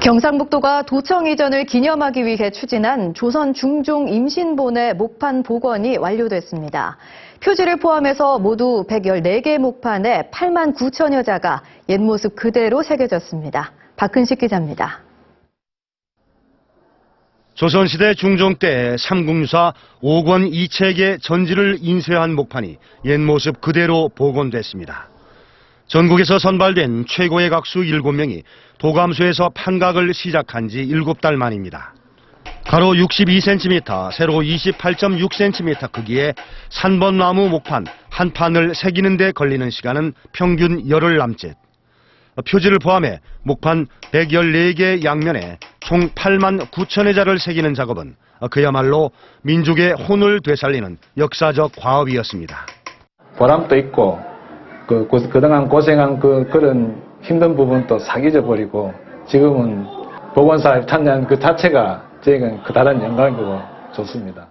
경상북도가 도청 이전을 기념하기 위해 추진한 조선 중종 임신본의 목판 복원이 완료됐습니다. 표지를 포함해서 모두 114개 목판에 8만 9천여 자가 옛 모습 그대로 새겨졌습니다. 박근식 기자입니다. 조선시대 중종 때 삼국유사 5권 2책의 전지를 인쇄한 목판이 옛 모습 그대로 복원됐습니다. 전국에서 선발된 최고의 각수 7명이 도감소에서 판각을 시작한 지 7달 만입니다. 가로 62cm, 세로 28.6cm 크기의 산번나무 목판 한 판을 새기는 데 걸리는 시간은 평균 열흘 남짓. 표지를 포함해 목판 114개 양면에 총 8만 9천여 자를 새기는 작업은 그야말로 민족의 혼을 되살리는 역사적 과업이었습니다. 보람도 있고 그 고- 그동안 고생한 그 그런 힘든 부분도 싹 잊어버리고 지금은 보건사에 참여한 그 자체가 저에게는 그다른 영광이고 좋습니다.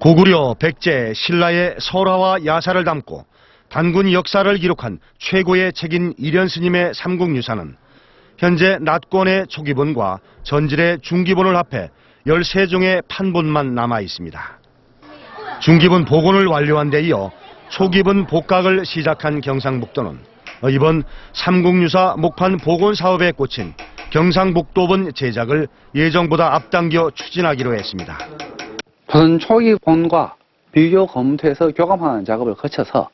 고구려 백제 신라의 설화와 야사를 담고 단군 역사를 기록한 최고의 책인 일현 스님의 삼국유사는 현재 nat권의 초기본과 전질의 중기본을 합해 13종의 판본만 남아 있습니다. 중기본 복원을 완료한 데 이어 초기본 복각을 시작한 경상북도는 이번 삼국유사 목판 복원 사업에 꽂힌 경상북도본 제작을 예정보다 앞당겨 추진하기로 했습니다. 조선 초기 본과 비교 검토해서 교감하는 작업을 거쳐서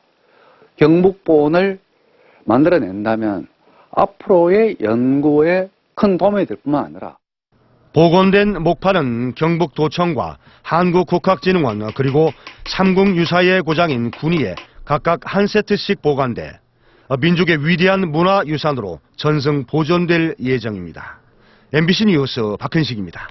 경북본을 만들어낸다면 앞으로의 연구에 큰 도움이 될 뿐만 아니라 복원된 목판은 경북도청과 한국국학진흥원 그리고 삼국유사의 고장인 군위에 각각 한 세트씩 보관돼 민족의 위대한 문화유산으로 전승 보존될 예정입니다. MBC 뉴스 박현식입니다.